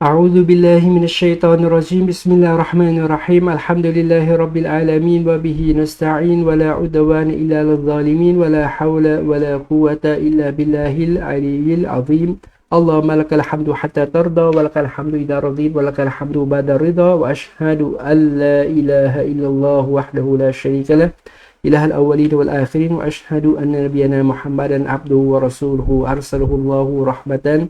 A'udzu billahi minasy syaithanir rajim. Bismillahirrahmanirrahim. Alhamdulillahirabbil alamin wa bihi nasta'in wa la udwana illa lil zalimin wa la haula wa la quwwata illa billahil aliyyil azim. Allahumma lakal hamdu hatta tarda wa lakal hamdu idza radid wa lakal hamdu ba'da ridha wa ashhadu an la ilaha illallah wahdahu la syarika lah. إله الأولين والآخرين وأشهد أن نبينا محمدا عبده ورسوله أرسله الله رحمةً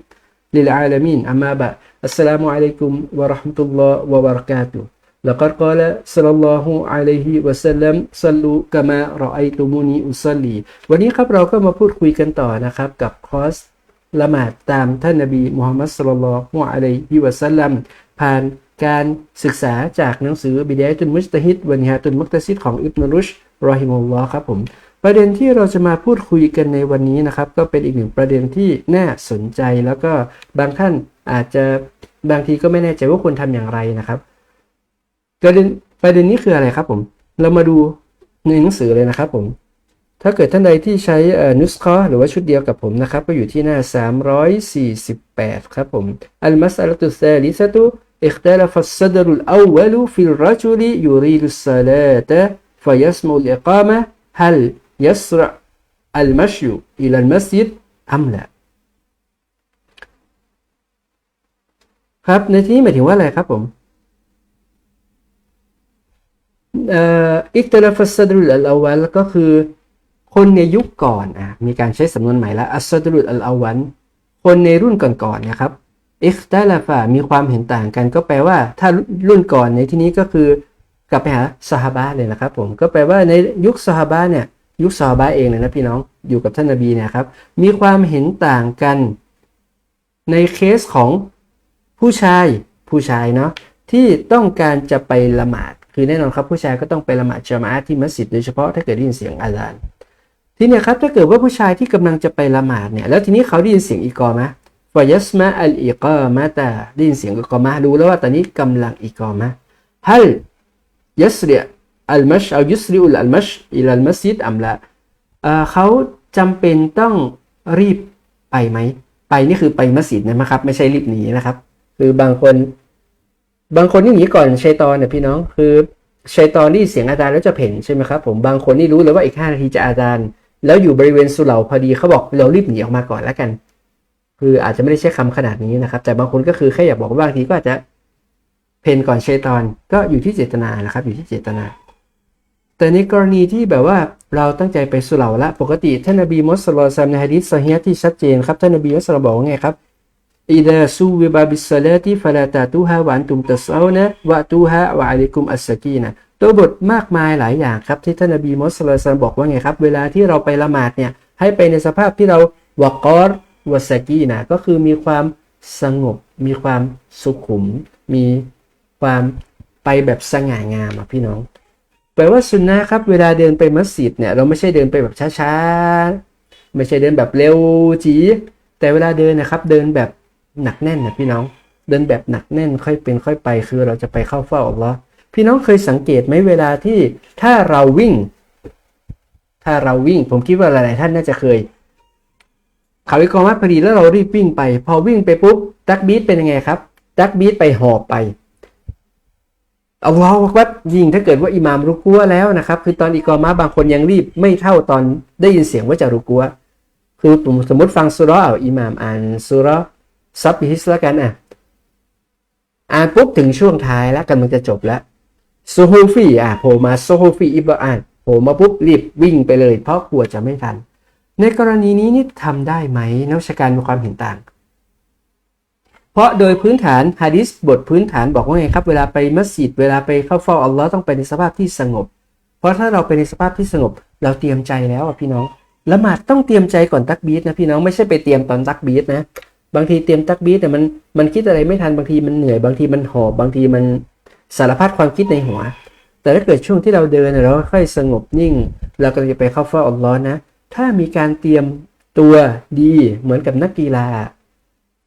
للعالمين أما بعد السلام عليكم ورحمة الله وبركاته لقد قال صلى الله عليه وسلم صلوا كما رأيتموني أصلي วันนี้ครับเราก็มาพูดคุยกันต่อนะครับ กับคอร์สละหมาดตามท่านนบีมุฮัมมัดสุลลัลลอฮุอะลัยฮิวะสัลลัมผ่านการศึกษาจากหนังสือบิดายตุนมุจตฮิดวันนิฮาตุนมุกตซิดของอิบนุรุชรอฮิมุลลอฮ์ครับผม ประเด็นที่เราจะมาพูดคุยกันในวันนี้นะครับ ก็เป็นอีกหนึ่งประเด็นที่น่าสนใจแล้วก็บางท่านอาจจะบางทีก็ไม่แน่ใจว่าควรทำอย่างไรนะครับ ประเด็นประเด็นนี้คืออะไรครับผม เรามาดูในหนังสือเลยนะครับผม ถ้าเกิดท่านใดที่ใช้นุสคอหรือว่าชุดเดียวกับผมนะครับ ก็อยู่ที่หน้า 348 ครับผม อัลมัสอัลตุซาลิซะตุ اختلف الصدر الأول في الرجل يريد الصلاة فيسمع الإقامة هل ยัสระอัลมัชยูอิลันมัสยิครับในที่นี้หมายถึงว่าอะไรครับผมอิกตลฟัสดุลอัลอาวันก็คือคนในยุคก่อนอะมีการใช้สำนวนใหม่ละอัสดุลอัลอาวันคนในรุ่นก่อนๆนะครับอิกตลฟะมีความเห็นต่างกัน ก็แปลว่าถ้ารุ่นก่อนในที่นี้ก็คือกลับไปหาสหบาเลยนะครับผมก็แปลว่าในยุคสหบาเนี่ย ยุคสหบาเองเลยนะพี่น้องอยู่กับท่านนบีเนี่ยครับ มีความเห็นต่างกันในเคสของผู้ชายผู้ชายเนาะที่ต้องการจะไปละหมาด คือแน่นอนครับผู้ชายก็ต้องไปละหมาดจามะที่มัสยิดโดยเฉพาะถ้าเกิดได้ยินเสียงอาซานทีเนี้ยครับถ้าเกิดว่าผู้ชายที่กำลังจะไปละหมาดเนี่ยแล้วทีนี้เขาได้ยินเสียงอีกอมะฟายัสมาอัลอีกอมาตาได้ยินเสียงอีกอมะรู้แล้วว่าตอนนี้กำลังอีกอมะฮัลยัสเรีย อัลมัชเอายุสริอุลอัลมัชอิลัลมัสยิดอัมละเขาจำเป็นต้องรีบไปไหม ไปนี่คือไปมัสยิดนะครับ ไม่ใช่รีบหนีนะครับ คือบางคน บางคนที่หนีก่อนชัยตอนเนี่ยพี่น้อง คือชัยตอนนี่เสียงอาจารย์แล้วจะเพ่นใช่ไหมครับผมบางคนนี่รู้เลยว่าอีกห้านาทีจะอาจารย์ แล้วอยู่บริเวณสุเหร่าพอดีเขาบอกเรารีบหนีออกมาก่อนแล้วกัน คืออาจจะไม่ได้ใช้คำขนาดนี้นะครับ แต่บางคนก็คือแค่อยากบอกว่าบางทีก็อาจจะเพ่นก่อนชัยตอนก็อยู่ที่เจตนานะครับ อยู่ที่เจตนา แต่ในกรณีที่แบบว่าเราตั้งใจไปสุเหร่าละปกติท่านนบีมุสลิมในฮะดิษสอฮีที่ชัดเจนครับท่านนบีมุสลิมบอกว่าไงครับอิดาซูวิบาบิสซาลาติฟาลาตาตูฮาวานตุมตัสเอานะวะตูฮาวะอัลิกุมอัสสกีนะตัวบทมากมายหลายอย่างครับที่ท่านนบีมุสลิมบอกว่าไงครับ เวลาที่เราไปละหมาดเนี่ยให้ไปในสภาพที่เราวะกอรวะสกีนะก็คือมีความสงบ มีความสุขุม มีความไปแบบสง่างามอะพี่น้อง แปลว่าสุนนะครับเวลาเดินไปมัสยิดเนี่ยเราไม่ใช่เดินไปแบบช้าๆ ไม่ใช่เดินแบบเร็วจีแต่เวลาเดินนะครับ เดินแบบหนักแน่นนะพี่น้อง เดินแบบหนักแน่นค่อยเป็นค่อยไปคือเราจะไปเข้าเฝ้าอัลลอฮ์พี่น้องเคยสังเกตไหมเวลาที่ถ้าเราวิ่ง ถ้าเราวิ่ง ผมคิดว่าหลายๆท่านน่าจะเคยเขาวิกรมัดพอดีแล้วเรารีบวิ่งไป พอวิ่งไปปุ๊บตักบีทเป็นยังไงครับตักบีทไปหอบไป อัลลอฮ์วัดยิงถ้าเกิดว่าอิหมามรุกัวแล้วนะครับ คือตอนอีกอมาบางคนยังรีบไม่เท่าตอนได้ยินเสียงว่าจะรุกัว คือผมสมมติฟังสุรเอาอิหมามอ่านสุรซับฮิสแล้วกันอะอ่านปุ๊บถึงช่วงท้ายแล้วกำลังจะจบแล้วโซโฮฟีอะโผล่มาโซโฮฟีอิบอ่านโผล่มาปุ๊บรีบวิ่งไปเลย เพราะกลัวจะไม่ทัน ในกรณีนี้นี่ทำได้ไหมนักวิชาการมีความเห็นต่าง เพราะโดยพื้นฐานฮะดิษบทพื้นฐานบอกว่าไงครับ เวลาไปมัสยิดเวลาไปเข้าเฝ้าอัลลอฮ์ต้องไปในสภาพที่สงบ เพราะถ้าเราไปในสภาพที่สงบ เราเตรียมใจแล้วอะพี่น้องละหมาดต้องเตรียมใจก่อนตักบีทนะพี่น้องไม่ใช่ไปเตรียมตอนตักบีทนะ บางทีเตรียมตักบีทแต่มันมันคิดอะไรไม่ทันบางทีมันเหนื่อยบางทีมันหอบบางทีมันสารพัดความคิดในหัว แต่ถ้าเกิดช่วงที่เราเดินเราค่อยสงบนิ่ง เราก็จะไปเข้าเฝ้าอัลลอฮ์นะ ถ้ามีการเตรียมตัวดีเหมือนกับนักกีฬา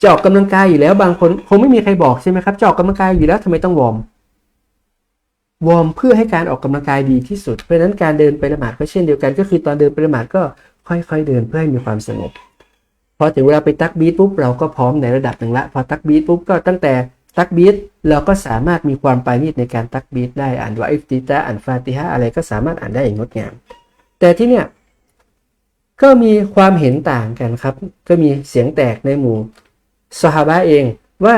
จะออกกำลังกายอยู่แล้วบางคนคงไม่มีใครบอกใช่ไหมครับจะออกกำลังกายอยู่แล้วทำไมต้องวอร์มวอร์มเพื่อให้การออกกำลังกายดีที่สุด เพราะนั้นการเดินไปละหมาดก็เช่นเดียวกัน ก็คือตอนเดินไปละหมาดก็ค่อยๆเดินเพื่อให้มีความสงบพอถึงเวลาไปตักบีทปุ๊บเราก็พร้อมในระดับหนึ่งละพอตักบีทปุ๊บก็ตั้งแต่ตักบีดเราก็สามารถมีความปราณีตในการตักบีดได้อ่านว่าอิฟติตาอ่านฟาติฮะอะไรก็สามารถอ่านได้อย่างงดงามแต่ที่เนี่ยก็มีความเห็นต่างกันครับ ก็มีเสียงแตกในหมู่ สฮาบะเองว่า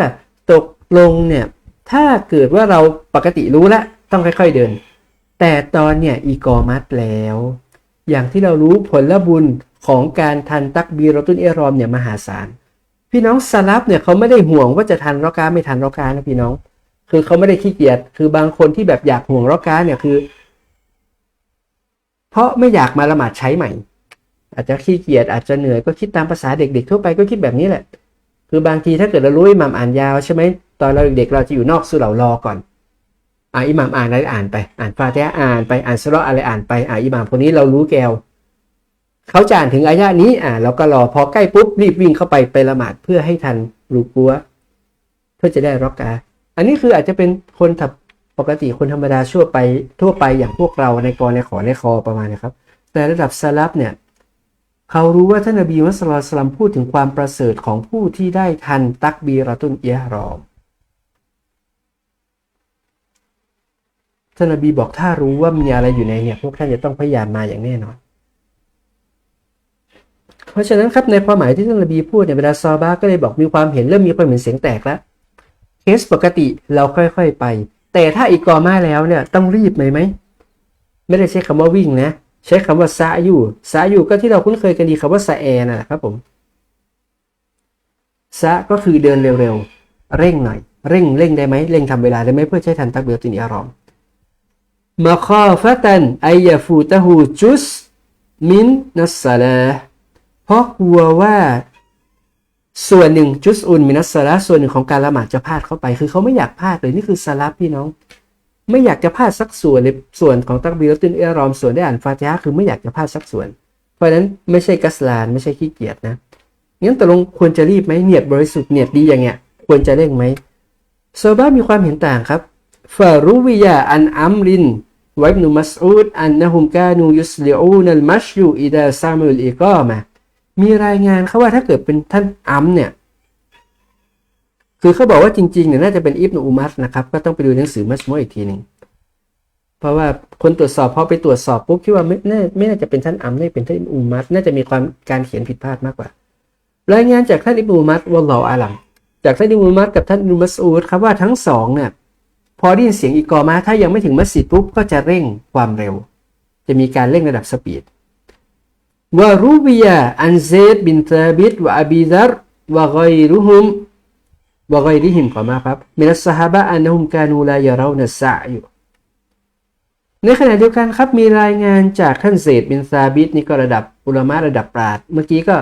ตกลงเนี่ยถ้าเกิดว่าเราปกติรู้แล้วต้องค่อย ๆเดิน แต่ตอนเนี่ยอีกอมัดแล้ว อย่างที่เรารู้ผลบุญของการทันตักบีรอตุนเอรอมเนี่ยมหาศาลพี่น้องสลับเนี่ยเขาไม่ได้ห่วงว่าจะทันรอกาไม่ทันรอกานะพี่น้อง คือเขาไม่ได้ขี้เกียจคือบางคนที่แบบอยากห่วงรอกาเนี่ยคือ เพราะไม่อยากมาละหมาดใช้ใหม่ อาจจะขี้เกียจอาจจะเหนื่อยก็คิดตามภาษาเด็กๆทั่วไปก็คิดแบบนี้แหละ คือบางทีถ้าเกิดเรารู้อิหมัมอ่านยาวใช่ไหมตอนเราเด็กๆเราจะอยู่นอกสุเหร่ารอก่อนอ่าอิหมัมอ่านอะไรอ่านไป อ่านฟาติฮะอ่านไปอ่านสเระห์อะไรอ่านไปอ่าอิหมัมคนนี้เรารู้แกวเขาจะอ่านถึงอายะนี้อ่าเราก็รอพอใกล้ปุ๊บรีบวิ่งเข้าไปไปละหมาดเพื่อให้ทันรูกัวเพื่อจะได้รอกาอันนี้คืออาจจะเป็นคนับปกติคนธรรมดาชั่วไปทั่วไปอย่างพวกเราในกรในขอในคอประมาณนะครับ แต่ระดับสลับเนี่ย เขารู้ว่าท่านนบีมุสลิมพูดถึงความประเสริฐของผู้ที่ได้ทันตักบีรตุนเอียรอมท่านนบีบอกถ้ารู้ว่ามีอะไรอยู่ในเนี่ย พวกท่านจะต้องพยายามมาอย่างแน่นอน เพราะฉะนั้นครับในความหมายที่ท่านนบีพูดเนี่ยเวลาซอบาก็เลยบอกมีความเห็นเริ่มมีความเห็นเสียงแตกแล้วเคสปกติเราค่อยๆไป แต่ถ้าอีกกอมาแล้วเนี่ยต้องรีบไหมไหม ไม่ได้ใช้คำว่าวิ่งนะ ใช้คำว่าซาอยู่ซาอยู่ก็ที่เราคุ้นเคยกันดีคำว่าซาแอนะครับผมซาก็คือเดินเร็วๆ เร่งหน่อย เร่งเร่งได้ไหมเร่งทำเวลาได้ไหมเพื่อใช้ทันตักเบียตินอารอมมาคอฟะตันไอยาฟูตะฮูจุสมินนัสซาลาเพราะกลัวว่าส่วนหนึ่งจุสอุนมินัสซาลาส่วนหนึ่งของการละหมาดจะพลาดเข้าไป คือเขาไม่อยากพลาดเลย นี่คือสลับพี่น้อง ไม่อยากจะพลาดสักส่วนในส่วนของตักบีรตินเอรอมส่วนได้อ่านฟาติฮะคือไม่อยากจะพลาดสักส่วน เพราะฉะนั้นไม่ใช่กัสลานไม่ใช่ขี้เกียจนะงั้นตกลงควรจะรีบไหมเนียดบริสุทธิ์เนียดดีอย่างเงี้ยควรจะเร่งไหมโซบ้ามีความเห็นต่างครับฟารุวิยาอันอัมรินวอิบนุมัสอูดอันนะฮุมกานูยุสลิอูนัลมัชยูอิดาซามุลอิกอมามีรายงานเขาว่าถ้าเกิดเป็นท่านอัมเนี่ย คือเขาบอกว่าจริงๆเนี่ยน่าจะเป็นอิบนุอุมัสนะครับ ก็ต้องไปดูหนังสือมัสมออีกทีหนึ่งเพราะว่าคนตรวจสอบพอไปตรวจสอบปุ๊บคิดว่าไม่น่าไม่น่าจะเป็นท่านอัมน่าเป็นท่านอุมัสน่าจะมีความการเขียนผิดพลาดมากกว่า รายงานจากท่านอิบนุอุมัสวะลลออาลัมจากท่านอิบนุอุมัสกับท่านอิบนุมัสอูดครับว่าทั้งสองเนี่ยพอได้ยินเสียงอีกอมาถ้ายังไม่ถึงมัสยิดปุ๊บก็จะเร่งความเร็ว จะมีการเร่งระดับสปีดวารูบิยาอันเซดบินตาบิดวะอบีดารวะไกรุฮุม วะไกริฮิมขอมาครับมินัสซาฮาบะอันนุมกานูลายาเรานัสะอยู่ ในขณะเดียวกันครับมีรายงานจากท่านเซดบินซาบิดนี่ก็ระดับอุลามะระดับปราดเมื่อกี้ก็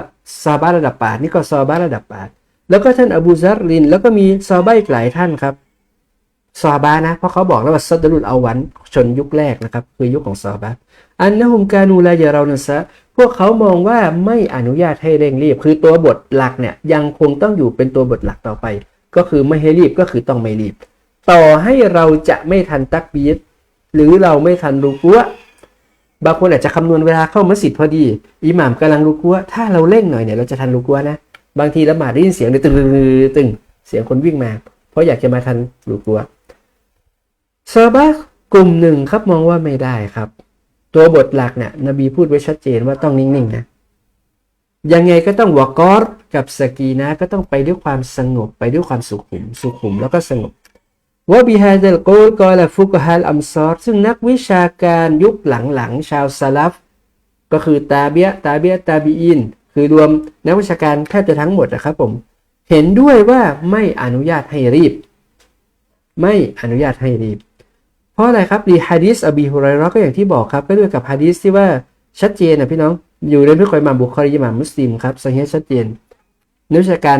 ซาบะระดับปราดนี่ก็ซาบะระดับปราดแล้วก็ท่านอบูซัรลิน แล้วก็มีซาบะอีกหลายท่านครับซอบานะเพราะเขาบอกแล้วว่าซัดรุลอาวันชนยุคแรกนะครับคือยุคของซอบาอันนะฮุมกานูลายาเรานะซะพวกเขามองว่าไม่อนุญาตให้เร่งรีบ คือตัวบทหลักเนี่ยยังคงต้องอยู่เป็นตัวบทหลักต่อไป ก็คือไม่ให้รีบก็คือต้องไม่รีบ ต่อให้เราจะไม่ทันตักบีดหรือเราไม่ทันรูกัวบางคนอาจจะคำนวณเวลาเข้ามัสยิดพอดีอิหม่ามกำลังรูกัวถ้าเราเร่งหน่อยเนี่ยเราจะทันรูกัวนะบางทีละหมาดได้ยินเสียงตึงตึงเสียงคนวิ่งมา เพราะอยากจะมาทันรูกัวซาบะกลุ่มหนึ่งครับมองว่าไม่ได้ครับ ตัวบทหลักเนี่ยนบีพูดไว้ชัดเจนว่าต้องนิ่งๆนะ ยังไงก็ต้องวกอรกับสกีนะก็ต้องไปด้วยความสงบไปด้วยความสุขุมสุขุมแล้วก็สงบว่าบิฮาเดลโกลกอลฟุกฮัลอัมซอรซึ่งนักวิชาการยุคหลังๆ ชาวซาลฟก็คือตาเบียตาเบียตาบีอิน คือรวมนักวิชาการแทบจะทั้งหมดนะครับผม เห็นด้วยว่าไม่อนุญาตให้รีบ ไม่อนุญาตให้รีบ เพราะอะไรครับดีฮะดิษอบีฮุไรรอก็อย่างที่บอกครับ ก็ด้วยกับฮะดิษที่ว่าชัดเจนนะพี่น้อง อยู่ในพิคอยมาบุคคลีมามุสลิมครับสังเกตชัดเจนนักวิชาการ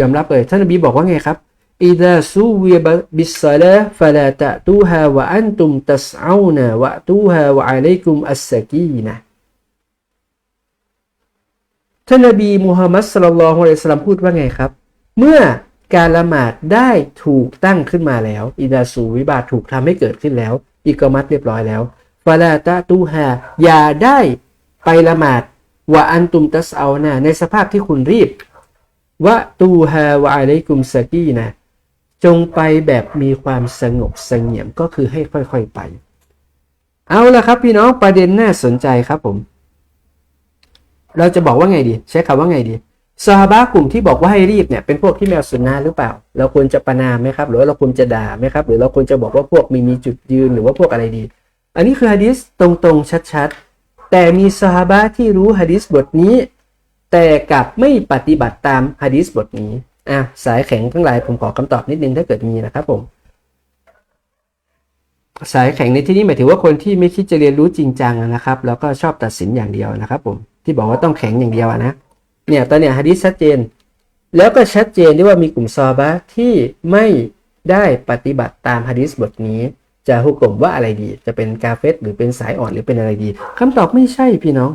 ยอมรับเลยท่านนบีบอกว่าไงครับอิดะซูเวีบิสซาลาฟะลาตะตูฮาวะอันตุมตัสอูนะวะตูฮาวะอะลัยกุมอัสสกีนะท่านนบีมุฮัมมัดสุลลัลฮุอะลัยสลามพูดว่าไงครับ เมื่อการละหมาดได้ถูกตั้งขึ้นมาแล้ว อิดาสูวิบาตถูกทำให้เกิดขึ้นแล้ว อิกมัตเรียบร้อยแล้วฟาลาตาตูฮาอย่าได้ ไปละหมาดวะอันตุมตัสเอานะในสภาพที่คุณรีบวะตูฮาวะอะลัยกุมสกีนะจงไปแบบมีความสงบสงเงียมก็คือให้ค่อยๆไป เอาละครับพี่น้องประเด็นน่าสนใจครับผม เราจะบอกว่าไงดี ใช้คำว่าไงดีซาฮาบะกลุ่มที่บอกว่าให้รีบเนี่ยเป็นพวกที่แมวสุนนะหรือเปล่า เราควรจะประนามไหมครับ หรือเราควรจะด่าไหมครับ หรือเราควรจะบอกว่าพวกมีมีจุดยืนหรือว่าพวกอะไรดี อันนี้คือฮะดิษตรงๆชัดๆ แต่มีซาฮาบะที่รู้ฮะดิษบทนี้ แต่กลับไม่ปฏิบัติตามฮะดิษบทนี้อะสายแข็งทั้งหลายผมขอคำตอบนิดนึงถ้าเกิดมีนะครับผม สายแข็งในที่นี้หมายถึงว่าคนที่ไม่คิดจะเรียนรู้จริงจังนะครับ แล้วก็ชอบตัดสินอย่างเดียวนะครับ ผมที่บอกว่าต้องแข็งอย่างเดียวนะเนี่ยตอนเนี้ยฮะดิษชัดเจน แล้วก็ชัดเจนด้วยว่ามีกลุ่มซอฮาบะที่ไม่ได้ปฏิบัติตามฮะดิษบทนี้ จะหุกกลมว่าอะไรดี จะเป็นกาเฟสหรือเป็นสายอ่อนหรือเป็นอะไรดีคำตอบไม่ใช่พี่น้อง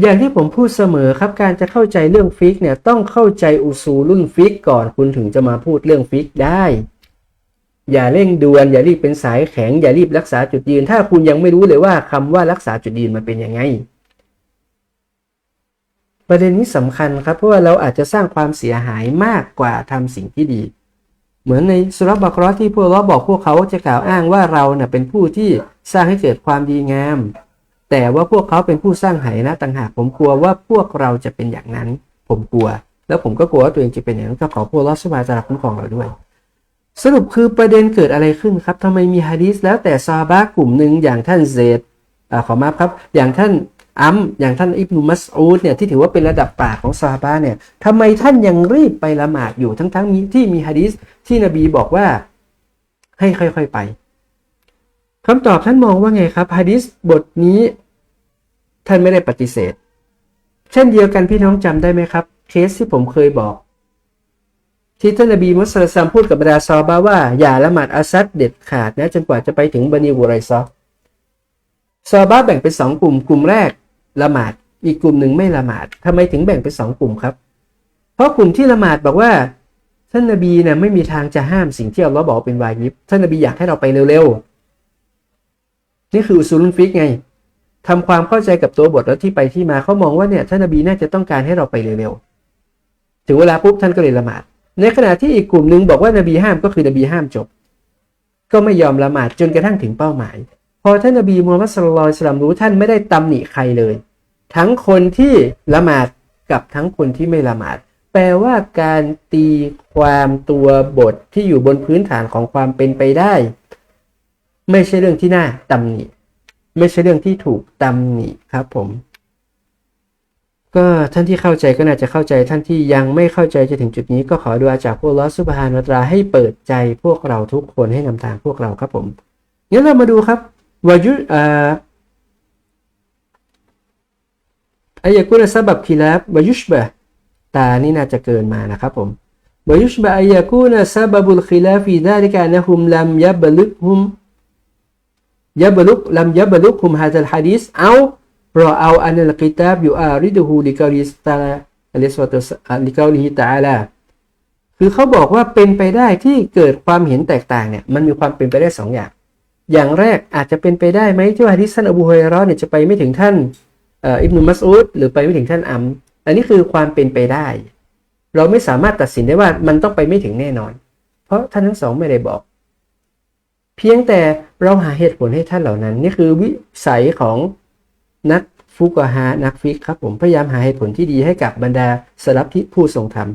อย่างที่ผมพูดเสมอครับการจะเข้าใจเรื่องฟิกเนี่ยต้องเข้าใจอุซูลุ่นฟิกก่อนคุณถึงจะมาพูดเรื่องฟิกได้ อย่าเร่งด่วนอย่ารีบเป็นสายแข็ง อย่ารีบรักษาจุดยืน ถ้าคุณยังไม่รู้เลยว่าคำว่ารักษาจุดยืนมันเป็นยังไงประเด็นนี้สำคัญครับเพราะว่าเราอาจจะสร้างความเสียหายมากกว่าทำสิ่งที่ดี เหมือนในสุรบากรอที่พวกเราบอกพวกเขาจะกล่าวอ้างว่าเราเน่ยเป็นผู้ที่สร้างให้เกิดความดีงาม แต่ว่าพวกเขาเป็นผู้สร้างไหนะต่างหากผมกลัวว่าพวกเราจะเป็นอย่างนั้น ผมกลัว แล้วผมก็กลัวว่าตัวเองจะเป็นอย่างนั้นก็ขอพวกเราสบายจะรับคุ้มครองเราด้วย สรุปคือประเด็นเกิดอะไรขึ้นครับทำไมมีฮะดีษแล้วแต่ซาบะกลุ่มหนึ่งอย่างท่านเซดอขอมาครับอย่างท่าน อัมอย่างท่านอิบนุมัสอูดเนี่ยที่ถือว่าเป็นระดับปากของซาบะเนี่ยทำไมท่านยังรีบไปละหมาดอยู่ทั้งๆมีที่มีฮะดีษที่นบีบอกว่าให้ค่อยๆไปคำตอบท่านมองว่าไงครับฮะดีษบทนี้ ท่านไม่ได้ปฏิเสธ เช่นเดียวกันพี่น้องจำได้ไหมครับ เคสที่ผมเคยบอก ที่ท่านนบีมุสลิมพูดกับบรรดาซอฮาบะว่าอย่าละหมาดอาซัดเด็ดขาดนะจนกว่าจะไปถึงบันิวไรซอซอฮาบะแบ่งเป็นสองกลุ่มกลุ่มแรก ละหมาด อีกกลุ่มหนึ่งไม่ละหมาดทำไมถึงแบ่งเป็นสองกลุ่มครับ เพราะกลุ่มที่ละหมาดบอกว่า ท่านนบีเนี่ยไม่มีทางจะห้ามสิ่งที่อัลลอฮ์บอกเป็นวาญิบท่านนบีอยากให้เราไปเร็วๆนี่คืออุซูลุนฟิกไงทำความเข้าใจกับตัวบทแล้วที่ไปที่มาเขามองว่าเนี่ยท่านนบีน่าจะต้องการให้เราไปเร็วๆถึงเวลาปุ๊บท่านก็เลยละหมาด ในขณะที่อีกกลุ่มหนึ่งบอกว่านบีห้ามก็คือนบีห้ามจบ ก็ไม่ยอมละหมาดจนกระทั่งถึงเป้าหมาย พอท่านนบีมูฮัมมัดสุลลัลสลัมรู้ท่านไม่ได้ตำหนิใครเลย ทั้งคนที่ละหมาดกับทั้งคนที่ไม่ละหมาด แปลว่าการตีความตัวบทที่อยู่บนพื้นฐานของความเป็นไปได้ ไม่ใช่เรื่องที่น่าตำหนิ ไม่ใช่เรื่องที่ถูกตำหนิครับผม ก็ท่านที่เข้าใจก็น่าจะเข้าใจท่านที่ยังไม่เข้าใจจะถึงจุดนี้ ก็ขอดูอาจากพวกลอสุบฮานุตราให้เปิดใจพวกเราทุกคนให้นำทางพวกเราครับผมงั้นเรามาดูครับ วายุอ่าอายะกุนซาบับคิลาบวายุชบะตานี่น่าจะเกินมานะครับผมวายุชบะอายะกุนซาบับุลคิลาฟีดาลิกานะฮุมลัมยับลุกฮุม يبلغ لم يبلغهم هذا الحديث أو رأوا أن الكتاب يعارضه لقوله تعالى لقوله تعالى คือเขาบอกว่าเป็นไปได้ที่เกิดความเห็นแตกต่างเนี่ยมันมีความเป็นไปได้สองอย่าง อย่างแรกอาจจะเป็นไปได้ไหมที่ว่าฮะดิษท่านอบูฮุเรเราะห์เนี่ยจะไปไม่ถึงท่านอิบนุมัสอุดหรือไปไม่ถึงท่านอัมอันนี้คือความเป็นไปได้ เราไม่สามารถตัดสินได้ว่ามันต้องไปไม่ถึงแน่นอน เพราะท่านทั้งสองไม่ได้บอก เพียงแต่เราหาเหตุผลให้ท่านเหล่านั้น นี่คือวิสัยของนักฟุกฮานักฟิกครับผมพยายามหาเหตุผลที่ดีให้กับบรรดาสลับที่ผู้ทรงธรรม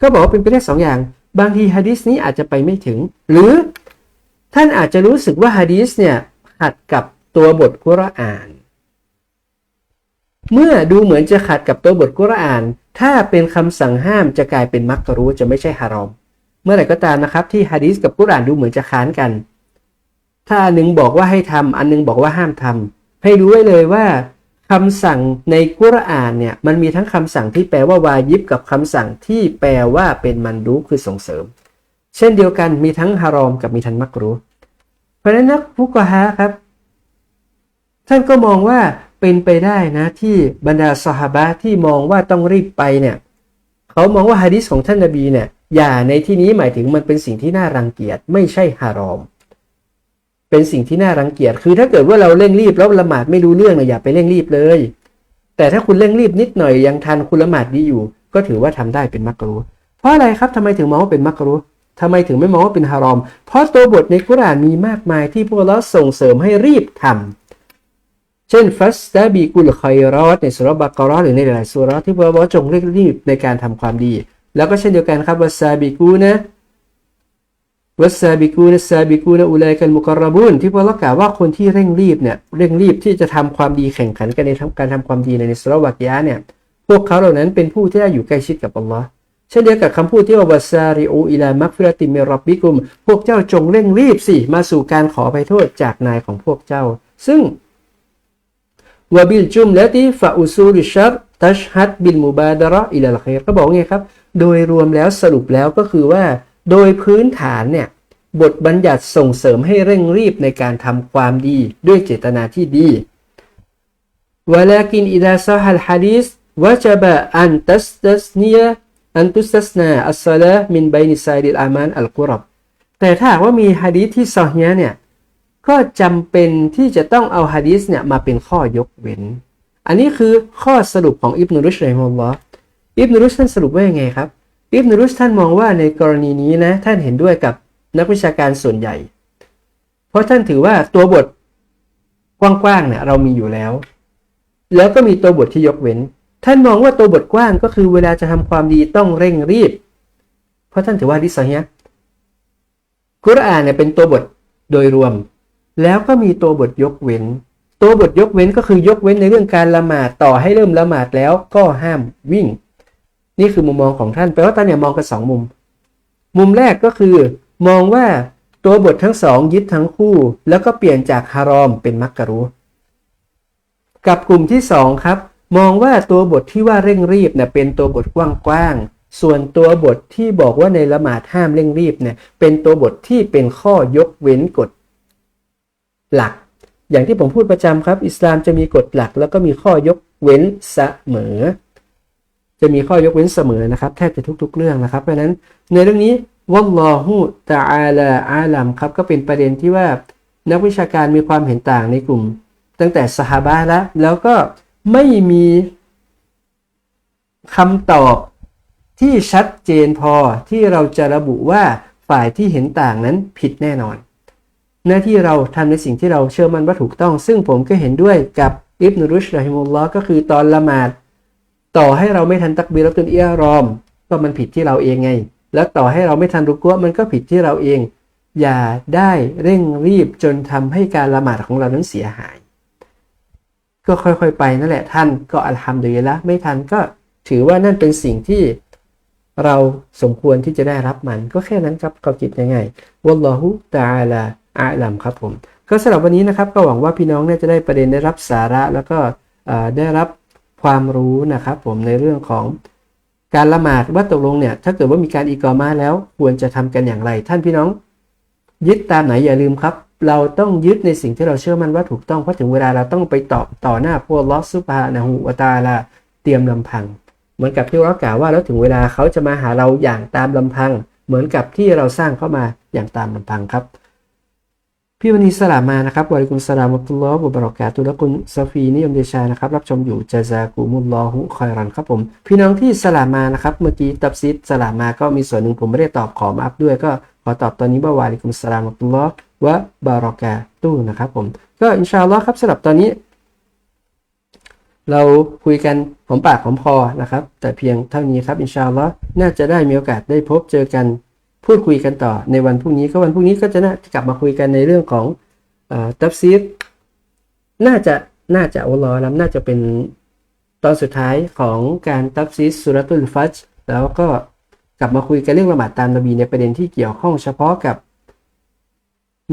ก็บอกว่าเป็นไปได้สองอย่าง บางทีฮะดิษนี้อาจจะไปไม่ถึง หรือ ท่านอาจจะรู้สึกว่าฮะดิษเนี่ยขัดกับตัวบทกุรอาน เมื่อดูเหมือนจะขัดกับตัวบทกุรอาน ถ้าเป็นคำสั่งห้ามจะกลายเป็นมักกะรู้จะไม่ใช่ฮารอม เมื่อไหร่ก็ตามนะครับที่ฮะดิษกับกุรอานดูเหมือนจะค้านกัน ถ้าอันหนึงบอกว่าให้ทำอันหนึงบอกว่าห้ามทำให้รู้ไว้เลยว่าคำสั่งในกุรอานเนี่ยมันมีทั้งคำสั่งที่แปลว่าวายิบกับคำสั่งที่แปลว่าเป็นมันรู้คือส่งเสริม เช่นเดียวกันมีทั้งฮารอมกับมีทั้งมักรู้เพราะนั้นนักฟุกฮะครับ ท่านก็มองว่าเป็นไปได้นะที่บรรดาสหบะที่มองว่าต้องรีบไปเนี่ยเขามองว่าฮะดิษของท่านนบีเนี่ยอย่าในที่นี้หมายถึงมันเป็นสิ่งที่น่ารังเกียจไม่ใช่ฮารอม เป็นสิ่งที่น่ารังเกียจคือถ้าเกิดว่าเราเร่งรีบแล้วละหมาดไม่รู้เรื่องเนี่ยอย่าไปเร่งรีบเลย แต่ถ้าคุณเร่งรีบนิดหน่อยยังทันคุณละหมาดดีอยู่ ก็ถือว่าทำได้เป็นมักรู้เพราะอะไรครับทำไมถึงมองว่าเป็นมักรู้ ทำไมถึงไม่มองว่าเป็นฮารอม เพราะตัวบทในกุรานมีมากมายที่พวกเราส่งเสริมให้รีบทำเช่นฟัสตาบีกุลคอยรอดในสุรบักรอหรือในหลายสุรที่พวกเราจงเร่งรีบในการทำความดี แล้วก็เช่นเดียวกันครับวัสซาบีกูนะวัสซาบิกูนซาบิกูนอุลัยกันมุกรบุนที่พวกเรากล่าวว่าคนที่เร่งรีบเนี่ยเร่งรีบที่จะทำความดีแข่งขันกันในการทำความดีในสุรวักยะเนี่ยพวกเขาเหล่านั้นเป็นผู้ที่ได้อยู่ใกล้ชิดกับอัลลอฮ์ เช่นเดียวกับคำพูดที่ว่าวัสซาริอูอิลามักฟิรติมิรับบิกุม พวกเจ้าจงเร่งรีบสิ มาสู่การขอไปโทษจากนายของพวกเจ้า ซึ่งวบิลจุมและที่ฟาอุซูริชัรตัชฮัดบิลมุบาดาระอิลลเคก็บอกไงครับ โดยรวมแล้วสรุปแล้วก็คือว่า โดยพื้นฐานเนี่ยบทบัญญัติส่งเสริมให้เร่งรีบในการทำความดีด้วยเจตนาที่ดีวลากินอิดาซาฮัลฮะดีสวะจบะอันตัสตัสเนีย อันตุสัสนาอัสซาลามินไบนิไซดิลอามานอัลกุรับแต่ถ้าว่ามีฮะดีษที่ซอฮีเนี่ยก็จำเป็นที่จะต้องเอาฮะดีษเนี่ยมาเป็นข้อยกเว้น อันนี้คือข้อสรุปของอิบนุรุชไรมอลลออิบนุรุชท่านสรุปว่ายังไงครับอิบนุรุชท่านมองว่าในกรณีนี้นะท่านเห็นด้วยกับนักวิชาการส่วนใหญ่ เพราะท่านถือว่าตัวบทกว้างๆเนี่ยเรามีอยู่แล้ว แล้วก็มีตัวบทที่ยกเว้น ท่านมองว่าตัวบทกว้างก็คือเวลาจะทำความดีต้องเร่งรีบ เพราะท่านถือว่าดิสเฮียกุรอานเนี่ยเป็นตัวบทโดยรวม แล้วก็มีตัวบทยกเว้น ตัวบทยกเว้นก็คือยกเว้นในเรื่องการละหมาดต่อให้เริ่มละหมาดแล้วก็ห้ามวิ่ง นี่คือมุมมองของท่านแปลว่าท่านเนี่ยมองกันสองมุม มุมแรกก็คือ มองว่าตัวบททั้งสองยึดทั้งคู่ แล้วก็เปลี่ยนจากฮารอมเป็นมักกะรูกับกลุ่มที่สองครับ มองว่าตัวบทที่ว่าเร่งรีบเนี่ยเป็นตัวบทกว้างๆ ส่วนตัวบทที่บอกว่าในละหมาดห้ามเร่งรีบเนี่ยเป็นตัวบทที่เป็นข้อยกเว้นกฎหลัก อย่างที่ผมพูดประจำครับ อิสลามจะมีกฎหลัก แล้วก็มีข้อยกเว้นเสมอ จะมีข้อยกเว้นเสมอนะครับ แทบจะทุก ๆ เรื่องนะครับ เพราะนั้นในเรื่องนี้วัลลอฮุตะอาลาอาลัมครับก็เป็นประเด็นที่ว่านักวิชาการมีความเห็นต่างในกลุ่ม ตั้งแต่สหาบะแล้วแล้วก็ ไม่มีคำตอบที่ชัดเจนพอที่เราจะระบุว่าฝ่ายที่เห็นต่างนั้นผิดแน่นอน หน้าที่เราทำในสิ่งที่เราเชื่อมั่นว่าถูกต้อง ซึ่งผมก็เห็นด้วยกับอิบนุรุชรอฮิมุลลอฮ์ก็คือตอนละหมาด ต่อให้เราไม่ทันตักบีรตุนเอียรอม ก็มันผิดที่เราเองไง แล้วต่อให้เราไม่ทันรุกัวมันก็ผิดที่เราเอง อย่าได้เร่งรีบจนทำให้การละหมาดของเรานั้นเสียหาย ก็ค่อยๆไปนั่นแหละท่านก็อัลฮัมดุลิละไม่ทันก็ถือว่านั่นเป็นสิ่งที่เราสมควรที่จะได้รับมันก็แค่นั้นครับก็คิดง่ายๆวัลลอฮุตาลาอาลัมครับผม ก็สำหรับวันนี้นะครับก็หวังว่าพี่น้องเนี่ยจะได้ประเด็นได้รับสาระแล้วก็ได้รับความรู้นะครับผมในเรื่องของการละหมาดว่าตกลงเนี่ยถ้าเกิดว่ามีการอีกอมาแล้วควรจะทำกันอย่างไร ท่านพี่น้องยึดตามไหนอย่าลืมครับ เราต้องยึดในสิ่งที่เราเชื่อมั่นว่าถูกต้องเพราะถึงเวลาเราต้องไปตอบต่อหน้าพวกลอสซุปานะฮูวตาลาเตรียมลำพัง เหมือนกับที่เรากล่าวว่าแล้วถึงเวลาเขาจะมาหาเราอย่างตามลำพัง เหมือนกับที่เราสร้างเข้ามาอย่างตามลำพังครับ พี่วันนี้สลามมานะครับวะลิกุมสลามอัตุลลอฮ์บุบรอกาตุและคุณซาฟีนิยมเดชานะครับ รับชมอยู่จาซากูมุลลอฮุคอยรันครับผม พี่น้องที่สลามมานะครับ เมื่อกี้ตับซิดสลามมาก็มีส่วนหนึ่งผมไม่ได้ตอบขอมาอัพด้วยก็ขอตอบตอนนี้ว่าวะลิกุมสลามอัตุลลอฮ์วะบารอกาตุนะครับผม ก็อินชาอัลลอฮ์ครับสำหรับตอนนี้ เราคุยกันผมปากผมพอนะครับ แต่เพียงเท่านี้ครับอินชาอัลลอฮ์น่าจะได้มีโอกาสได้พบเจอกัน พูดคุยกันต่อในวันพรุ่งนี้ก็วันพรุ่งนี้ก็จะน่าจะกลับมาคุยกันในเรื่องของตับซีดน่าจะน่าจะอัลลอฮ์น่าจะเป็นตอนสุดท้ายของการตับซีดสุรตุลฟัจแล้วก็กลับมาคุยกันเรื่องละหมาดตามนบีในประเด็นที่เกี่ยวข้องเฉพาะกับ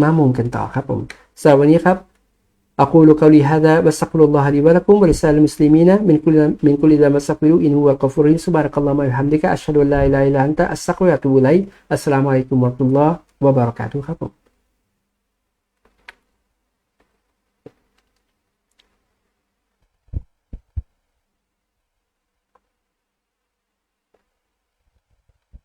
มามุมกันต่อครับผมสำหรับวันนี้ครับ أقول قولي هذا وأستغفر الله لي ولكم ولسائر المسلمين من كل من كل ذنب استغفروا إنه هو الغفور الرحيم. سبحانك اللهم وبحمدك أشهد أن لا إله إلا أنت أستغفرك وأتوب إليك. السلام عليكم ورحمة الله وبركاته.